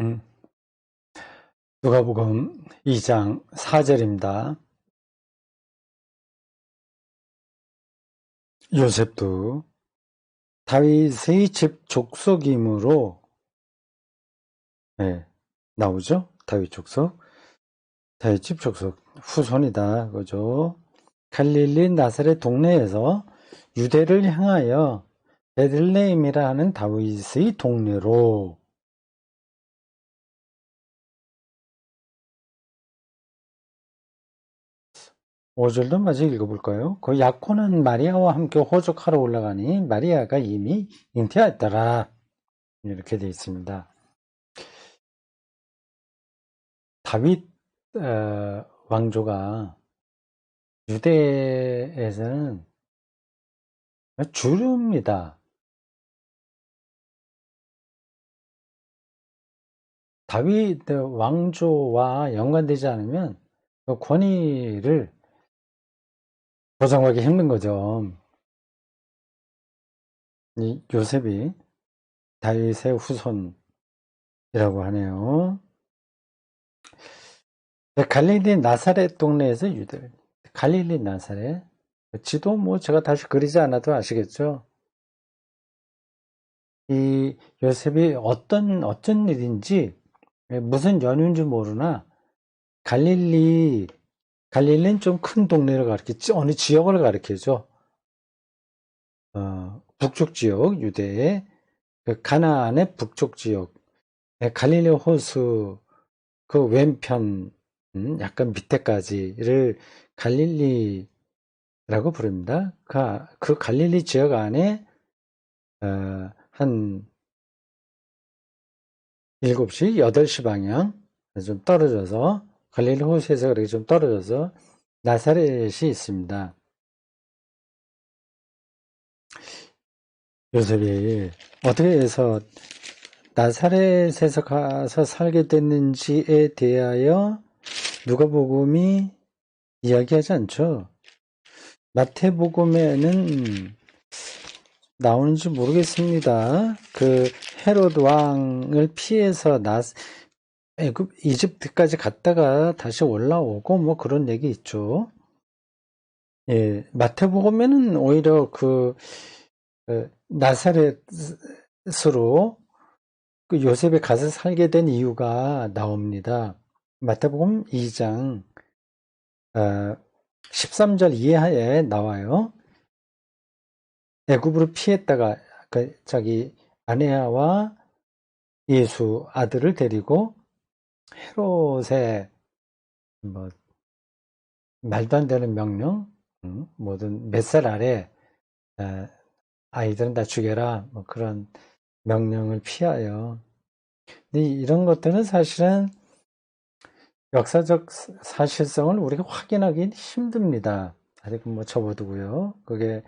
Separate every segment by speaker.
Speaker 1: 음. 누가복음 2장 4절입니다. 요셉도 다윗의 집 족속이므로 네, 나오죠? 다윗 족속. 다윗 집 족속 후손이다. 그죠? 갈릴리 나사렛 동네에서 유대를 향하여 베들레헴이라 하는 다윗의 동네로 5절도 마저 읽어볼까요? 그 약혼한 마리아와 함께 호적하러 올라가니 마리아가 이미 잉태하였더라. 이렇게 되어 있습니다. 다윗 어, 왕조가 유대에서는 주류입니다. 다윗 왕조와 연관되지 않으면 그 권위를 보장하기 힘든 거죠. 이 요셉이 다윗의 후손이라고 하네요. 네, 갈릴리 나사렛 동네에서 유대 갈릴리 나사렛 지도 뭐 제가 다시 그리지 않아도 아시겠죠. 이 요셉이 어떤 어쩐 일인지 무슨 연유인지 모르나 갈릴리 갈릴리는 좀 큰 동네를 가리키지 어느 지역을 가리키죠. 어, 북쪽 지역 유대의 그 가나안의 북쪽 지역 네, 갈릴리 호수 그 왼편 음, 약간 밑에까지를 갈릴리라고 부릅니다. 그, 그 갈릴리 지역 안에 어, 한 7시, 8시 방향 좀 떨어져서 갈릴리 호수에서 그렇게 좀 떨어져서 나사렛이 있습니다. 요셉이 어떻게 해서 나사렛에서 가서 살게 됐는지에 대하여 누가복음이 이야기하지 않죠. 마태복음에는 나오는지 모르겠습니다. 그 헤롯 왕을 피해서 나 애굽 이집트까지 갔다가 다시 올라오고 뭐 그런 얘기 있죠. 예, 마태복음에는 오히려 그, 그 나사렛으로 그 요셉이 가서 살게 된 이유가 나옵니다. 마태복음 2장 어, 13절 이하에 나와요. 애굽으로 피했다가 그 자기 아내와 예수 아들을 데리고 헤롯의 뭐 말도 안 되는 명령, 음, 뭐든 몇 살 아래 에, 아이들은 다 죽여라 뭐 그런 명령을 피하여. 근데 이런 것들은 사실은 역사적 사실성을 우리가 확인하기 힘듭니다. 아직 뭐 접어두고요. 그게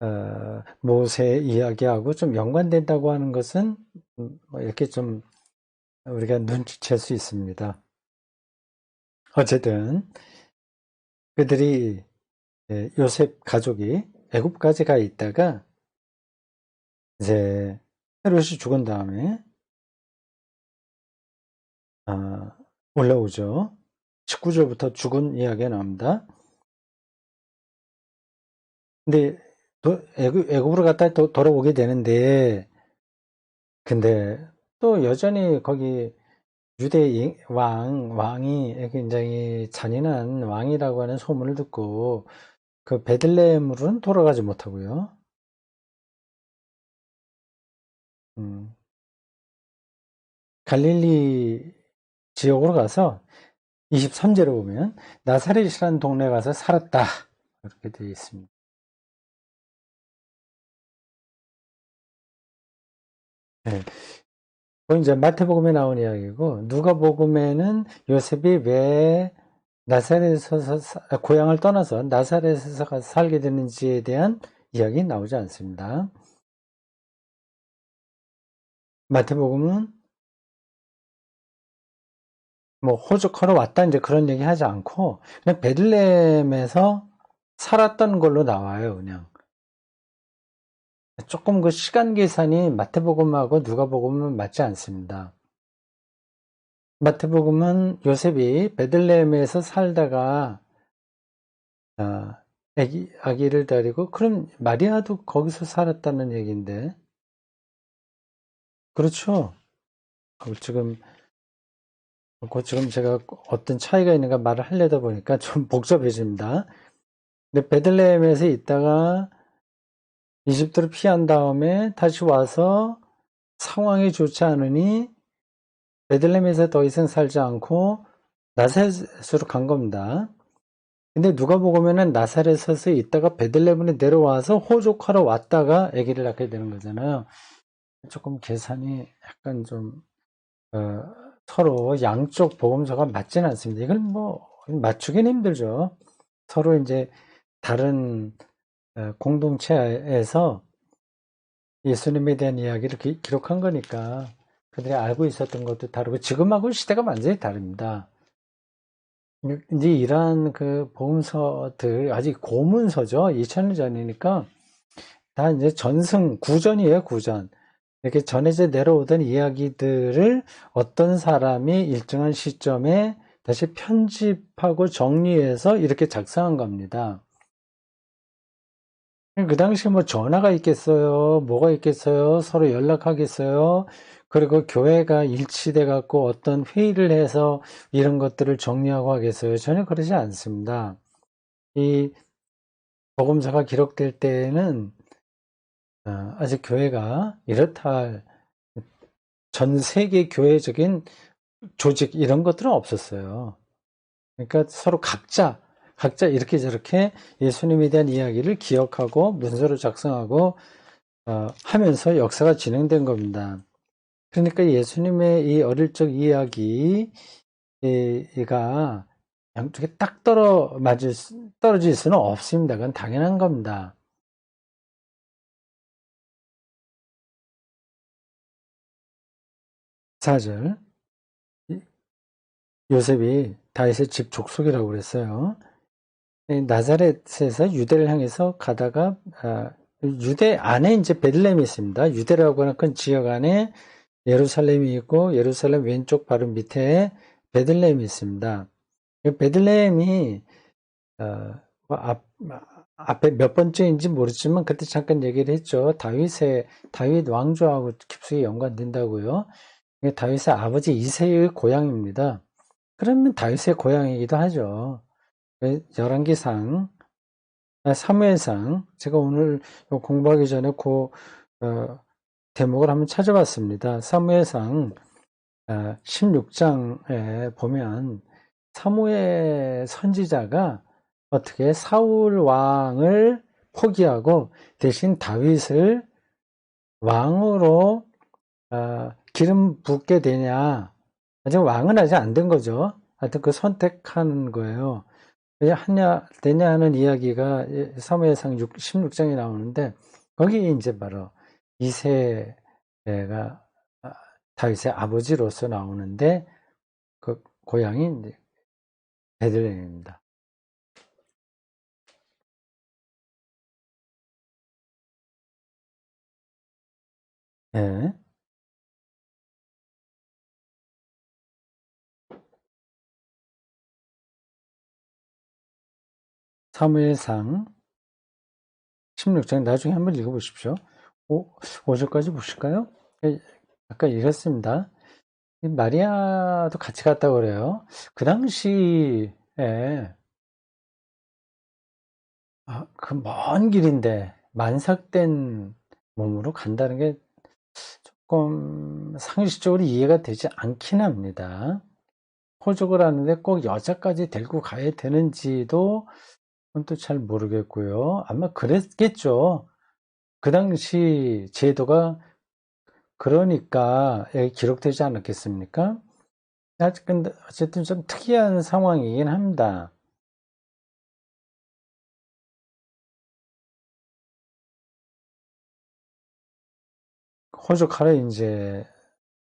Speaker 1: 어, 모세 이야기하고 좀 연관된다고 하는 것은 음, 뭐 이렇게 좀 우리가 눈치챌 수 있습니다. 어쨌든 그들이 예, 요셉 가족이 애굽까지 가 있다가 이제 헤롯이 죽은 다음에 아, 올라오죠. 19절부터 죽은 이야기가 나옵니다. 근데 애굽, 애굽으로 갔다 또 돌아오게 되는데 근데 또 여전히 거기 유대 왕, 왕이 굉장히 잔인한 왕이라고 하는 소문을 듣고 그 베들레헴으로는 돌아가지 못하고요. 음, 갈릴리 지역으로 가서 23절에 보면 나사렛이라는 동네에 가서 살았다. 이렇게 되어 있습니다. 네. 이제 마태복음에 나온 이야기고 누가복음에는 요셉이 왜 나사렛에서 고향을 떠나서 나사렛에서 살게 됐는지에 대한 이야기 나오지 않습니다. 마태복음은 뭐 호적하러 왔다 이제 그런 얘기 하지 않고 그냥 베들레헴에서 살았던 걸로 나와요 그냥 조금 그 시간 계산이 마태복음하고 누가복음은 맞지 않습니다. 마태복음은 요셉이 베들레헴에서 살다가 아, 아기, 아기를 데리고 그럼 마리아도 거기서 살았다는 얘기인데 그렇죠. 어, 지금 그 지금 제가 어떤 차이가 있는가 말을 하려다 보니까 좀 복잡해집니다. 근데 베들레헴에서 있다가 이집트를 피한 다음에 다시 와서 상황이 좋지 않으니 베들레헴에서 더 이상 살지 않고 나사렛으로 간 겁니다. 근데 누가 보면은 나사렛에서 있다가 베들레헴에 내려와서 호족하러 왔다가 아기를 낳게 되는 거잖아요. 조금 계산이 약간 좀 어, 서로 양쪽 복음서가 맞지는 않습니다. 이걸 뭐 맞추기는 힘들죠. 서로 이제 다른 어, 공동체에서 예수님에 대한 이야기를 기, 록한 거니까 그들이 알고 있었던 것도 다르고 지금하고 시대가 완전히 다릅니다. 이제 이러한 그 복음서들 아직 고문서죠. 2000년 전이니까 다 이제 전승 구전이에요, 구전. 이렇게 전해져 내려오던 이야기들을 어떤 사람이 일정한 시점에 다시 편집하고 정리해서 이렇게 작성한 겁니다. 그 당시 뭐 전화가 있겠어요? 뭐가 있겠어요? 서로 연락하겠어요? 그리고 교회가 일치돼 갖고 어떤 회의를 해서 이런 것들을 정리하고 하겠어요? 전혀 그러지 않습니다. 이 복음서가 기록될 때에는 어, 아직 교회가 이렇다 할전 세계 교회적인 조직 이런 것들은 없었어요. 그러니까 서로 각자 각자 이렇게 저렇게 예수님에 대한 이야기를 기억하고 문서로 작성하고 어, 하면서 역사가 진행된 겁니다. 그러니까 예수님의 이 어릴 적 이야기가 양쪽에 딱 떨어 맞을 떨어질 수는 없습니다. 그건 당연한 겁니다. 사절 요셉이 다윗의 집 족속이라고 그랬어요. 나자렛에서 유대를 향해서 가다가 아, 유대 안에 이제 베들레헴이 있습니다. 유대라고 하는 큰 지역 안에 예루살렘이 있고 예루살렘 왼쪽 바로 밑에 베들레헴이 있습니다. 베들레헴이 어, 뭐 앞, 앞에 몇 번째인지 모르지만 그때 잠깐 얘기를 했죠. 다윗의 다윗 왕조하고 깊숙이 연관된다고요. 다윗의 아버지 이세의 고향입니다. 그러면 다윗의 고향이기도 하죠. 열왕기상, 아, 사무엘상 제가 오늘 공부하기 전에 그 어, 대목을 한번 찾아봤습니다. 사무엘상 16장에 아, 보면 사무엘 선지자가 어떻게 사울 왕을 포기하고 대신 다윗을 왕으로 어, 기름 붓게 되냐? 아직 왕은 아직 안 된 거죠. 하여튼 그 선택하는 거예요. 왜 하냐, 되냐 하는 이야기가 사무엘상 16장에 나오는데, 거기 이제 바로 이세가 아, 다윗의 아버지로서 나오는데, 그 고향이 베들레헴입니다. 예. 사무엘상 16장 나중에 한번 읽어보십시오. 5, 5절까지 보실까요? 예, 아까 읽었습니다. 마리아도 같이 갔다고 그래요. 그 당시에 아, 그 먼 길인데 만삭된 몸으로 간다는 게 조금 상식적으로 이해가 되지 않긴 합니다. 호적을 하는데 꼭 여자까지 데리고 가야 되는지도 그건 또 잘 모르겠고요. 아마 그랬겠죠. 그 당시 제도가 그러니까 기록되지 않았겠습니까? 근데 어쨌든 좀 특이한 상황이긴 합니다. 호족하러 이제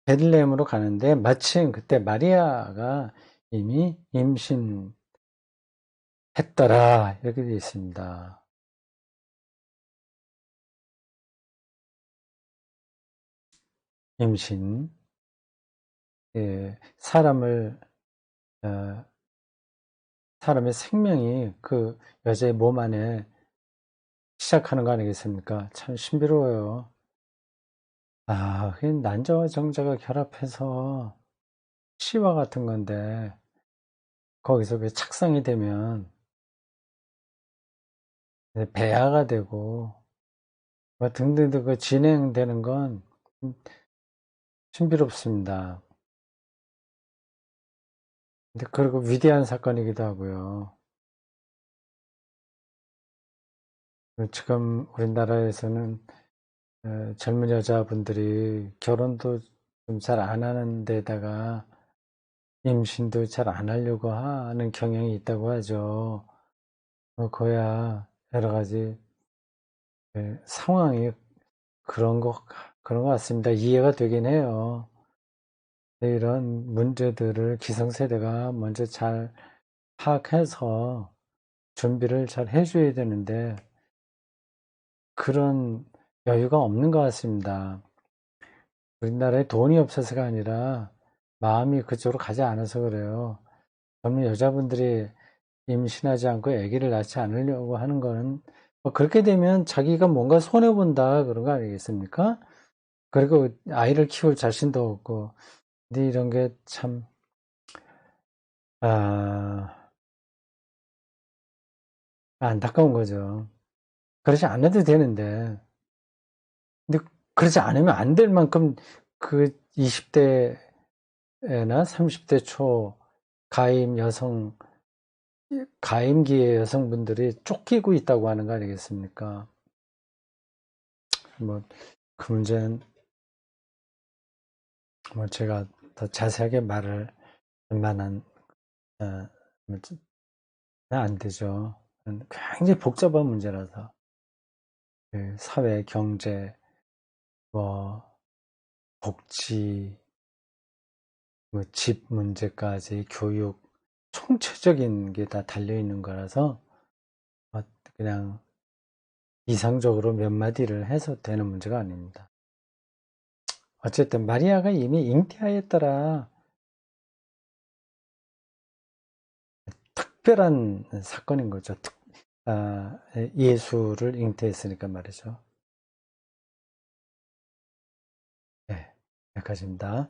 Speaker 1: 베들레헴으로 가는데 마침 그때 마리아가 이미 임신 했더라 이렇게 되어 있습니다. 임신 예, 사람을 어, 사람의 생명이 그 여자의 몸 안에 시작하는 거 아니겠습니까? 참 신비로워요. 아, 그 난자와 정자가 결합해서 시와 같은 건데 거기서 그 착상이 되면 배아가 되고 뭐 등등등 그 진행되는 건 신비롭습니다. 근데 그리고 위대한 사건이기도 하고요. 지금 우리나라에서는 어, 젊은 여자분들이 결혼도 좀 잘 안 하는 데다가 임신도 잘 안 하려고 하는 경향이 있다고 하죠. 어, 그야 여러 가지 예, 상황이 그런 거 그런 것 같습니다. 이해가 되긴 해요. 이런 문제들을 기성세대가 먼저 잘 파악해서 준비를 잘 해줘야 되는데 그런 여유가 없는 것 같습니다. 우리나라에 돈이 없어서가 아니라 마음이 그쪽으로 가지 않아서 그래요. 젊은 여자분들이 임신하지 않고 아기를 낳지 않으려고 하는 거는 뭐 그렇게 되면 자기가 뭔가 손해 본다 그런 거 아니겠습니까? 그리고 아이를 키울 자신도 없고 근데 이런 게 참, 아, 안타까운 거죠. 그렇지 않아도 되는데, 근데 그렇지 않으면 안 될 만큼 그 20대나 30대 초 가임 여성, 가임기의 여성분들이 쫓기고 있다고 하는 거 아니겠습니까? 뭐, 그 문제는, 뭐, 제가 더 자세하게 말을 웬만한, 어, 뭐, 안 되죠. 굉장히 복잡한 문제라서. 그 사회, 경제, 뭐, 복지, 뭐, 집 문제까지 교육, 총체적인 게 다 달려 있는 거라서, 뭐 그냥 이상적으로 몇 마디를 해서 되는 문제가 아닙니다. 어쨌든 마리아가 이미 잉태하였더라. 특별한 사건인 거죠. 아, 예수를 잉태했으니까 말이죠. 네, 여기까지입니다.